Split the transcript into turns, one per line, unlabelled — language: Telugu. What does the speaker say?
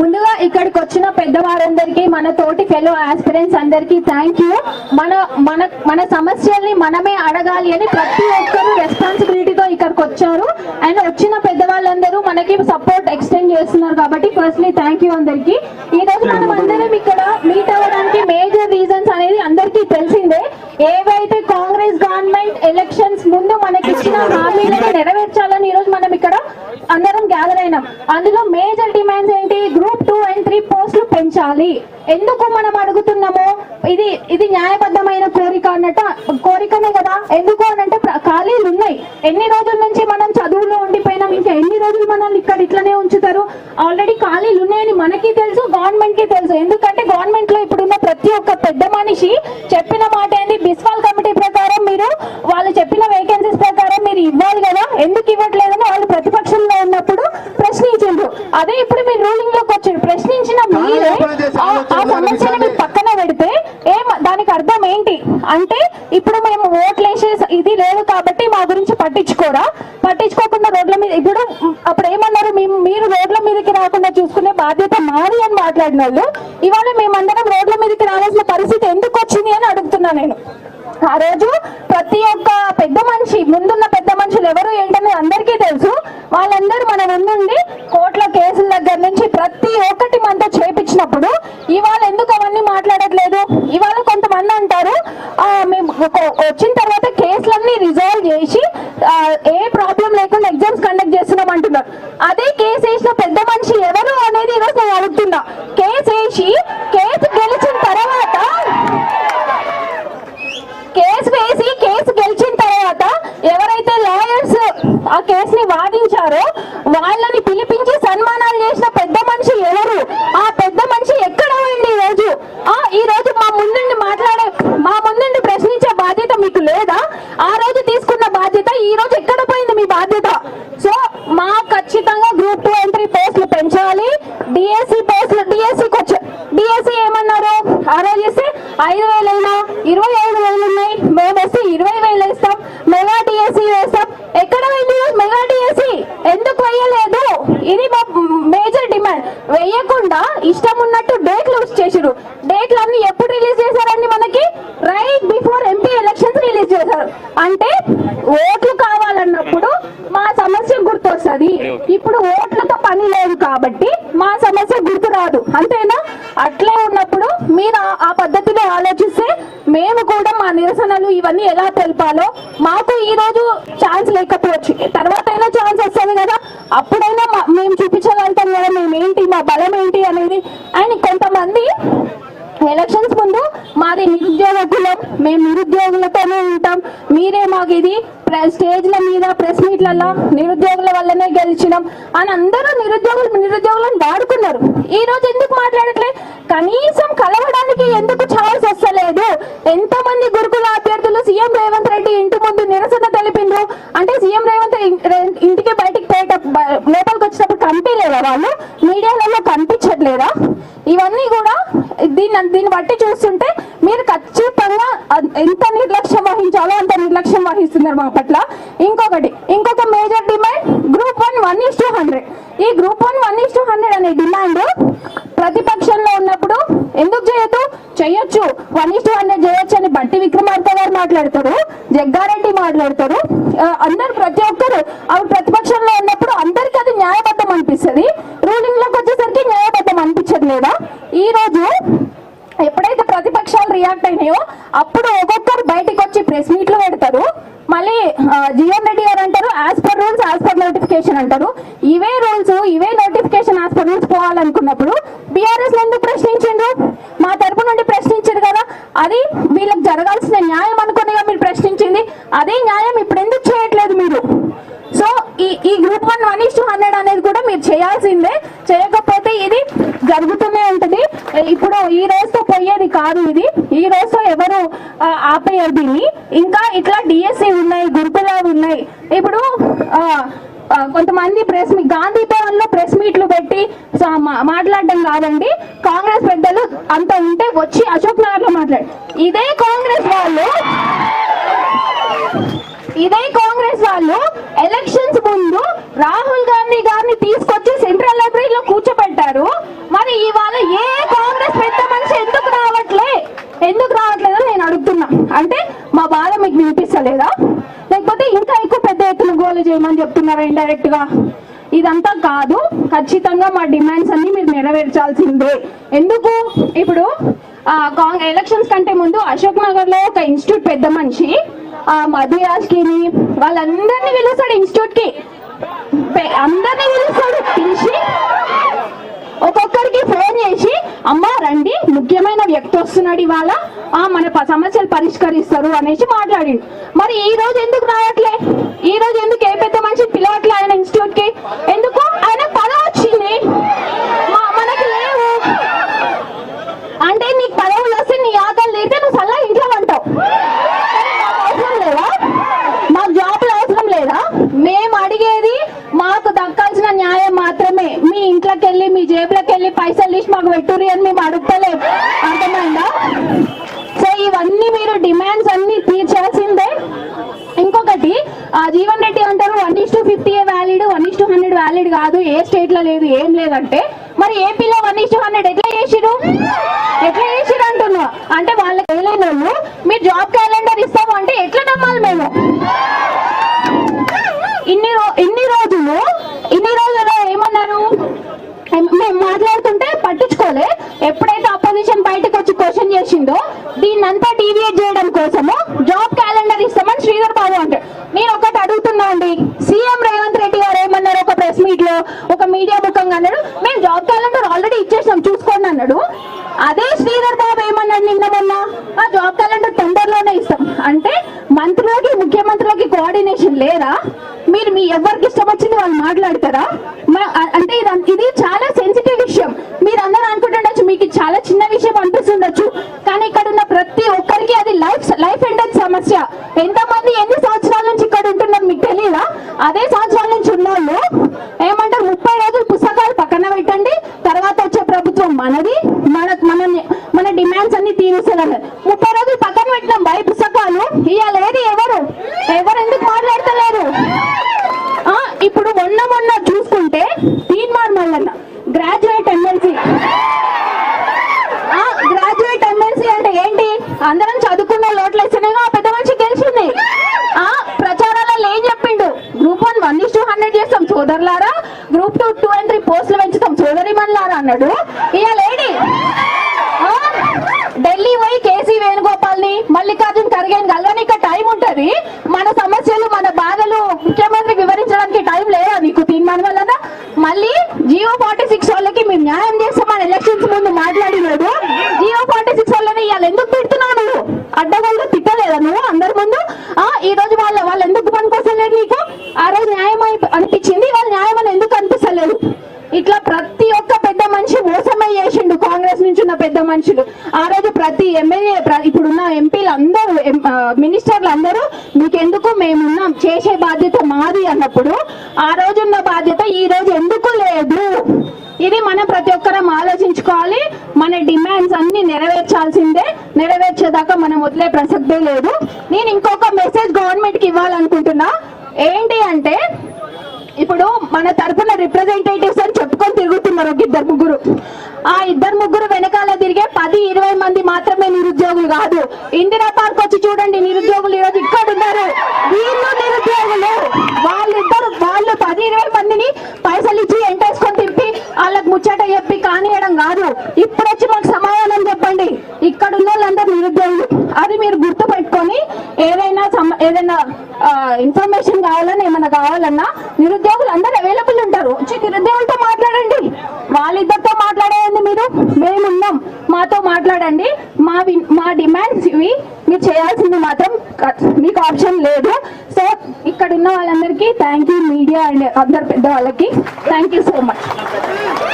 ముందుగా ఇక్కడికి వచ్చిన పెద్దవారందరికీ మన తోటి ఫెలో ఆస్పిరెంట్స్ అందరికీ థ్యాంక్ యూ మన మన మన సమస్యల్ని మనమే అడగాలి అని ప్రతి ఒక్కరూ రెస్పాన్సిబిలిటీతో ఇక్కడికి వచ్చారు. అండ్ వచ్చిన పెద్దవాళ్ళందరూ మనకి సపోర్ట్ ఎక్స్టెండ్ చేస్తున్నారు కాబట్టి ఫస్ట్లీ థ్యాంక్ యూ అందరికీ. ఈ రోజు మనం అందరం ఇక్కడ మీట్ అవ్వడానికి మేజర్ రీజన్స్ అనేది అందరికీ తెలిసిందే. ఏవైతే కాంగ్రెస్ గవర్నమెంట్ ఎలక్షన్స్ ముందు మనకి ఇచ్చిన హామీలను నెరవేర్చాలని ఈ రోజు మనం ఇక్కడ అందరం గ్యాదర్ అయినాం. అందులో ఎందుకు మనం అడుగుతున్నాము? ఇది ఇది న్యాయబద్ధమైన కోరిక అన్నట్టు కోరికనే కదా. ఎందుకు అని అంటే ఖాళీలు ఉన్నాయి. ఎన్ని రోజుల నుంచి మనం చదువులో ఉండిపోయినాం ఇంకా ఎన్ని రోజులు మనల్ని ఇక్కడ ఇట్లనే ఉంచుతారు? ఆల్రెడీ ఖాళీలు ఉన్నాయని మనకి తెలుసు గవర్నమెంట్కి తెలుసు. ఎందుకంటే గవర్నమెంట్లో ఇప్పుడున్న ప్రతి ఒక్క పెద్ద మనిషి చెప్పిన మాట ఏంది? బిస్వాల్ కమిటీ ప్రకారం మీరు వాళ్ళు చెప్పిన వేకెన్సీస్ ప్రకారం మీరు ఇవ్వాలి కదా. ఎందుకు ఇవ్వట్లేదని వాళ్ళు ప్రతిపక్షంలో ఉన్నప్పుడు ప్రశ్నించారు అదే ఇప్పుడు మీరు రూలింగ్లోకి వచ్చారు ప్రశ్నించిన మీరే ఆ- ఆ సమస్యను మీరు పక్కన పెడితే ఏం దానికి అర్థం ఏంటి? అంటే ఇప్పుడు మేము ఓట్లేసే వేసే ఇది లేదు కాబట్టి మా గురించి పట్టించుకోరా? పట్టించుకోకుండా రోడ్ల మీద ఇప్పుడు అప్పుడు ఏమన్నారు? మేము మీరు రోడ్ల మీదకి రాకుండా చూసుకునే బాధ్యత మాది అని మాట్లాడిన వాళ్ళు. ఇవాళ మేమందరం రోడ్ల మీదకి రావాల్సిన పరిస్థితి ఎందుకు వచ్చింది అని అడుగుతున్నా నేను. ఆ రోజు ప్రతి ఒక్క పెద్ద మనిషి ముందున్న పెద్ద మనుషులు ఎవరు ఏంటనేది అందరికీ తెలుసు. వాళ్ళందరూ మన ముందుండి కోట్ల కేసుల దగ్గర నుంచి ప్రతి ఒక్కటి మనతో చేపించినప్పుడు ఇవాళ ఎందుకు అవన్నీ మాట్లాడట్లేదు ఇవాళ కొంతమంది అంటారు ఆ, మేము ఒక- వచ్చిన తర్వాత కేసులన్నీ రిజాల్వ్ చేసి ఆ, ఏ ప్రాబ్లం లేకుండా ఎగ్జామ్స్ కండక్ట్ చేస్తున్నాం అంటున్నారు అదే కేసు వేసిన పెద్ద మనిషి ఎవరు అనేది ఈరోజు నేను అడుగుతున్నా కేసు కేసు గెలిచిన తర్వాత కేసు వేసి కేసు గెలిచిన తర్వాత ఎవరైతే లాయర్స్ ఆ కేసుని వాదించారో వాళ్ళని పిలిపించి సన్మానాలు చేసిన పెద్ద మనిషి ఎవరు ఆ పెద్ద మనిషి ఎక్కడ పోయింది ఈ రోజు ఆ ఈ రోజు మా ముందుండి మాట్లాడే మా ముందుండి ప్రశ్నించే బాధ్యత మీకు లేదా ఆ రోజు తీసుకున్న బాధ్యత ఈ రోజు ఎక్కడ పోయింది మీ బాధ్యత సో మా ఖచ్చితంగా గ్రూప్ టూ ఎంట్రీ పోస్టులు పెంచాలి డిఎస్సి పోస్టులు డిఎస్సికి వచ్చి డిఎస్సి ఏమన్నారు ఆ రోజు ఇస్తే ఐదు వేలైనా ఇరవై ఐదు వేలు ఉన్నాయి మేము వస్తే ఇరవై వేలు వేస్తాం మెగా డిఎస్సి వేస్తాం ఎక్కడ వెళ్ళి మెగా డిఎస్సి ఎందుకు వేయలేదు ఇది మా మేజర్ డిమాండ్ వేయకుండా ఇష్టం ఉన్నట్టు డేట్లు చేసారు డేట్లు అన్ని ఎప్పుడు రిలీజ్ చేశారండి మనకి right before MP elections release చేశారు అంటే ఓట్లు కావాలన్నప్పుడు మా గుర్తొస్తుంది ఇప్పుడు ఓట్లతో పని లేదు కాబట్టి మా సమస్య గుర్తు రాదు. అంతేనా? అట్లే ఉన్నప్పుడు మీరు ఆ- పద్ధతిలో ఆలోచిస్తే మేము కూడా మా నిరసనలు ఇవన్నీ ఎలా తెలపాలో మాకు ఈ రోజు ఛాన్స్ లేకపోవచ్చు. తర్వాత అయినా ఛాన్స్ వస్తుంది కదా. అప్పుడైనా మేము చూపించగలుగుతాం కదా మేము ఏంటి మా బలం ఏంటి అనేది. అండ్ కొంతమంది ఎలక్షన్స్ ముందు మాది నిరుద్యోగ కులం. మేము నిరుద్యోగులతోనే ఉంటాం. మీరే మాకు ఇది స్టేజ్ల మీద ప్రెస్ మీట్లలో నిరుద్యోగుల వల్లనే గెలిచినాం అని అందరూ నిరుద్యోగులు నిరుద్యోగులను వాడుకున్నారు. ఈ రోజు ఎందుకు మాట్లాడట్లేదు కనీసం కలవడానికి ఎందుకు ఛాన్స్ వస్తలేదు? ఎంతో మంది గురుకుల అభ్యర్థులు సీఎం రేవంత్ రెడ్డి ఇంటి నిరసన తెలిపిండ్రు? అంటే సీఎం రేవంత్ ఇంటికి బయటికి పోయేట లోపలికి వచ్చినప్పుడు కనిపించలేదా వాళ్ళు? మీడియాలలో కనిపించట్లేదా? ఇవన్నీ కూడా దీన్ని దీన్ని బట్టి చూస్తుంటే మీరు ఖచ్చితంగా ఎంత నిర్లక్ష్యం వహించాలో అంత నిర్లక్ష్యం వహిస్తున్నారు మా పట్ల. ఇంకొకటి ఇంకొక major demand group one one is to hundred. ఈ group one one is to hundred అనే డిమాండ్ ప్రతిపక్షంలో ఉన్నప్పుడు ఎందుకు చేయొద్దు? చేయొచ్చు. వన్ ఇస్ టూ హండ్రెడ్ చేయొచ్చు అని బట్టి విక్రమార్క మాట్లాడతారు జగ్గారెడ్డి మాట్లాడతారు. అందరు ప్రతి ఒక్కరు ఆవిడ ప్రతిపక్షంలో ఉన్నప్పుడు అందరికీ అది న్యాయబద్ధం అనిపిస్తుంది. రూలింగ్లోకి వచ్చేసరికి న్యాయబద్ధం అనిపించట్లేదా? ఈ రోజు ఎప్పుడైతే ప్రతిపక్షాలు రియాక్ట్ అయినాయో అప్పుడు ఒక్కొక్కరు బయటకు వచ్చి ప్రెస్ మీట్లు పెడతారు మళ్ళీ రెడ్డి గారు అంటారు as per rules as per notification అంటారు. ఇవే రూల్స్ ఇవే నోటిఫికేషన్ యాజ్ పర్ రూల్స్ పోవాలనుకున్నప్పుడు బీఆర్ఎస్ ఎందుకు ప్రశ్నించిండ్రు? మా తరపు నుండి ప్రశ్నించారు కదా. అది వీళ్ళకి జరగాల్సిన న్యాయం అనుకునిగా మీరు ప్రశ్నించింది. అదే న్యాయం ఇప్పుడు ఎందుకు చేయట్లేదు మీరు? సో ఈ ఈ group one one is to hundred అనేది కూడా మీరు చేయాల్సిందే. చేయకపోతే ఇది జరుగుతూనే ఉంటుంది. ఇప్పుడు ఈ రోజుతో పోయేది కాదు ఇది. ఈ రోజుతో ఎవరు ఆపేయరు దీన్ని. ఇంకా ఇట్లా డిఎస్సి ఉన్న గురుకులాలు ఉన్నాయి ఇప్పుడు ఆ, ఆ, కొంతమంది ప్రెస్ మీ గాంధీ భవన్లో ప్రెస్ మీట్లు పెట్టి స- మా- మాట్లాడడం కాదండి. కాంగ్రెస్ పెద్దలు అంత ఉంటే వచ్చి అశోక్ నగర్లో మాట్లాడు ఇదే కాంగ్రెస్ వాళ్ళు ఇదే కాంగ్రెస్ వాళ్ళు ఎలక్షన్స్ ముందు రాహుల్ గాంధీ గారిని తీసుకొచ్చి సెంట్రల్ లైబ్రరీలో కూర్చోబెట్టారు. మరి ఇవాళ ఏ కాంగ్రెస్ పెద్ద మనిషి ఎందుకు రావట్లే? ఎందుకు రావట్లేదో నేను అడుగుతున్నా. అంటే మా బాధ మీకు వినిపిస్తలేదా లేకపోతే ఇంకా ఎక్కువ పెద్ద ఎత్తున చేయమని చెప్తున్నారా ఇండైరెక్ట్గా. ఇదంతా కాదు ఖచ్చితంగా మా డిమాండ్స్ అన్ని మీరు నెరవేర్చాల్సిందే. ఎందుకు? ఇప్పుడు ఎలక్షన్స్ కంటే ముందు అశోక్ నగర్లో ఒక ఇన్స్టిట్యూట్ పెద్ద మనిషి ఆ మధుయాష్కిని వాళ్ళందరినీ పిలుస్తాడు ఇన్స్టిట్యూట్కి. అందరినీ పిలుస్తాడు పిలిచి ఒక్కొక్కరికి ఫోన్ చేసి అమ్మ రండి ముఖ్యమైన వ్యక్తి వస్తున్నాడు ఇవాళ. ఆ మన సమస్యలు పరిష్కరిస్తారు అనేసి మాట్లాడిండు. మరి ఈ రోజు ఎందుకు రావట్లే? ఈ రోజు ఎందుకు ఏ పెద్ద మనిషి పిలవట్లే ఆయన ఇన్స్టిట్యూట్కి ఎందుకు? ఆయన పదవి వచ్చింది మనకి లేవు. అంటే నీకు పదవులు వస్తే నీ ఆకలి తీరితే నువ్వు సల్లా ఇంట్లో అంటావు అవసరం లేదా? మాకు జాబులు అవసరం లేదా? మేము అడిగేది మాకు దక్కాల్సిన న్యాయం మాత్రమే. మీ ఇంట్లోకి వెళ్ళి మీ జేబులోకి వెళ్ళి పైసలు తీసి మాకు పెట్టురి అని మేము అడుగుతలేం. అర్థమైందా? సో ఇవన్నీ మీరు డిమాండ్స్ అన్ని తీర్చాల్సిందే ఇంకొకటి ఆ జీవన్ రెడ్డి అంటారు one is to fifty one is to hundred valid కాదు ఏ స్టేట్లో లేదు ఏం లేదంటే మరి ఏపీలో వన్ ఇస్ టు హండ్రెడ్ ఎట్లా చేసిరు ఎట్లా చేసిరు అంటున్నా అంటే వాళ్ళకి వేయలేని వాళ్ళు మీరు జాబ్ క్యాలెండర్ ఇస్తాము అంటే ఎట్లా నమ్మాలి మేము? ఇన్ని ఇన్ని రోజులు ఇన్ని రోజులు ఏమన్నారు? మేము మాట్లాడుతుంటే పట్టించుకోలే. ఎప్పుడైతే అపోజిషన్ బయటకు వచ్చి క్వశ్చన్ చేసిందో దీన్నంతా డీవియేట్ చేయడం కోసము జాబ్ క్యాలెండర్ ఇస్తామని శ్రీధర్ బాబు అంటాడు. నేను ఒకటి అడుగుతున్నా అండి. సీఎం రేవంత్ ఒక ఒక మీడియా ముఖంగా అన్నాడు. మేము జాబ్ క్యాలెండర్ ఆల్రెడీ ఇచ్చేసాం చూసుకోండి అన్నాడు. అదే శ్రీధర్ బాబు ఏమన్నాడు నిన్న మొన్న? ఆ జాబ్ క్యాలెండర్ తొందరలోనే ఇస్తాం. అంటే మంత్రులకి ముఖ్యమంత్రులకి కోఆర్డినేషన్ లేదా మీరు మీ ఎవరికి ఇష్టం వచ్చింది వాళ్ళు మాట్లాడతారా? అంటే ఇది చాలా సెన్సిటివ్ విషయం. మీరు అందరూ అనుకుంటుండొచ్చు మీకు చాలా చిన్న విషయం అనిపిస్తుండొచ్చు కానీ ఇక్కడ ఉన్న ప్రతి ఒక్కరికి అది లైఫ్ లైఫ్ అండ్ సమస్య. ఎంతమంది ఎన్ని సంవత్సరాల నుంచి మీకు తెలియదా అదే సంవత్సరాల నుంచి ఉన్నోళ్ళు ఏమంటారు? ముప్పై రోజులు పుస్తకాలు పక్కన పెట్టండి. తర్వాత వచ్చే ప్రభుత్వం మనది. మన మన మన డిమాండ్స్ అన్ని తీరుస్తారు ముప్పై రోజులు పక్కన పెట్టినాం. భయ పుస్తకాలు. ఇవాళ ఏది ఎవరు ఎందుకు మాట్లాడతలేరు ఆ, ఇప్పుడు మొన్న మొన్న చూసుకుంటే Teenmar Mallanna graduate MLC graduate MLC అంటే ఏంటి అందరం చదువుకున్న లోట్లేస్తేనే ఆ పెద్ద మనిషి గెలిచింది ఆ ప్రచారాలలో ఏం చెప్పిండు group one one is to hundred చేస్తాం సోదరులారా group two two and three పోస్టులు ఎవరి మళ్ళారా అన్నాడు. ఇక లేడీ. ఢిల్లీ పోయి కేసీ వేణుగోపాల్ని మల్లికార్జున్ ఖర్గేని కలవనిక టైం ఉంటది. మన సమస్యలు మన బాధలు ముఖ్యమంత్రి వివరించడానికి టైం లేదా నీకు? తీర్మానం వల్ల మళ్ళీ జియో ఫార్టీ సిక్స్ వాళ్ళకి మేము న్యాయం చేస్తామని ఎలక్షన్స్ ముందు మాట్లాడినాడు జియో ఫార్టీ సిక్స్ వాళ్ళని ఇవాళ ఎందుకు పెడుతున్నావు నువ్వు అడ్డగోలుగా తిట్టలేదా నువ్వు అందరి ముందు ఆ ఈ రోజు వాళ్ళ వాళ్ళు ఎందుకు పనికొస్తలేదు నీకు ఆ రోజు న్యాయం అయి- అనిపించింది వాళ్ళ న్యాయం అని ఎందుకు అనిపిస్తలేదు ఇట్లా ప్రతి ఒక్క పెద్ద మనిషి మోసమే చేసిండు కాంగ్రెస్ నుంచి ఉన్న పెద్ద మనుషులు. ఆ రోజు ప్రతి ఎమ్మెల్యే ఇప్పుడున్న ఎంపీలు అందరూ మినిస్టర్లు అందరూ మీకెందుకు మేమున్నాం చేసే బాధ్యత మాది అన్నప్పుడు ఆ రోజున్న బాధ్యత ఈ రోజు ఎందుకు లేదు? ఇది మనం ప్రతి ఒక్కరం ఆలోచించుకోవాలి. మన డిమాండ్స్ అన్ని నెరవేర్చాల్సిందే. నెరవేర్చేదాకా మనం వదిలే ప్రసక్తే లేదు. నేను ఇంకొక మెసేజ్ గవర్నమెంట్కి ఇవ్వాలనుకుంటున్నా. ఏంటి అంటే ఇప్పుడు మన తరపున రిప్రజెంటేటివ్స్ అని చెప్పుకొని తిరుగుతున్నారు ఒక ఇద్దరు ముగ్గురు. ఆ ఇద్దరు ముగ్గురు వెనకాల తిరిగే పది ఇరవై మంది మాత్రమే నిరుద్యోగులు కాదు. ఇందిరా పార్క్ వచ్చి చూడండి నిరుద్యోగులు ఈరోజు ఇక్కడ ఉన్నారు. వీళ్ళు నిరుద్యోగులు. వాళ్ళిద్దరు వాళ్ళు పది ఇరవై మందిని పైసలు ఇచ్చి ఎంటేసుకొని తిప్పి వాళ్ళకి ముచ్చట చెప్పి కానియడం కాదు. ఇప్పుడు వచ్చి మాకు సమాధానం చెప్పండి. ఇక్కడ ఉన్న వాళ్ళందరూ నిరుద్యోగులు. అది మీరు గుర్తు పెట్టుకొని ఏదైనా ఏదైనా ఇన్ఫర్మేషన్ కావాలన్నా ఏమైనా కావాలన్నా నిరుద్యోగులు అందరూ అవైలబుల్ ఉంటారు. వచ్చి నిరుద్యోగులతో మాట్లాడండి. వాళ్ళిద్దరితో మాట్లాడేయండి మీరు. మేమున్నాం. మాతో మాట్లాడండి. మా వి- మా డిమాండ్స్ ఇవి. మీరు చేయాల్సింది మాత్రం మీకు ఆప్షన్ లేదు. సో ఇక్కడ ఉన్న వాళ్ళందరికీ థ్యాంక్ యూ మీడియా అండ్ అందరు పెద్ద వాళ్ళకి థ్యాంక్ యూ సో మచ్